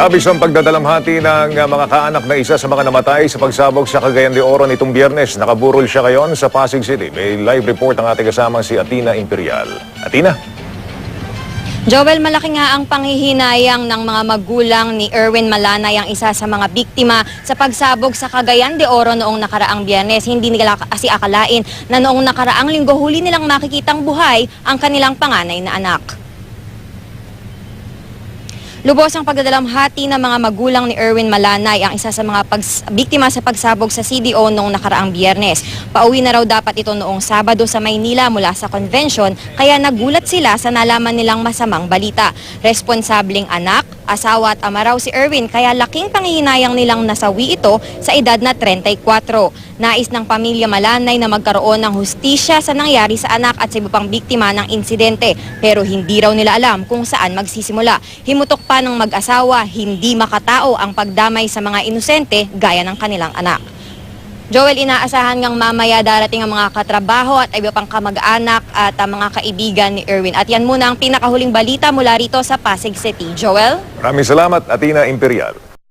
Labis ang pagdadalamhati ng uh, mga kaanak na isa sa mga namatay sa pagsabog sa Cagayan de Oro nitong biyernes. Nakaburol siya ngayon sa Pasig City. May live report ang ating kasamang si Atina Imperial. Atina? Joel, malaki nga ang panghihinayang ng mga magulang ni Erwin Malanay ang isa sa mga biktima sa pagsabog sa Cagayan de Oro noong nakaraang biyernes. Hindi nila kasi akalain na noong nakaraang linggo huli nilang makikitang buhay ang kanilang panganay na anak. Lubos ang pagdadalamhati ng mga magulang ni Erwin Malanay, ang isa sa mga pags- biktima sa pagsabog sa CDO noong nakaraang biyernes. Pauwi na raw dapat ito noong Sabado sa Maynila mula sa convention, kaya nagulat sila sa nalaman nilang masamang balita. Responsableng anak, asawa at ama raw si Erwin, kaya laking pangihinayang nilang nasawi ito sa edad na 34. Nais ng pamilya Malanay na magkaroon ng hustisya sa nangyari sa anak at sa iba pang biktima ng insidente, pero hindi raw nila alam kung saan magsisimula. Himutok pa ng mag-asawa, hindi makatao ang pagdamay sa mga inosente gaya ng kanilang anak. Joel, inaasahan ngang mamaya darating ang mga katrabaho at iba pang kamag-anak at ang mga kaibigan ni Erwin. At yan muna ang pinakahuling balita mula rito sa Pasig City. Joel? Maraming salamat, Atina Imperial.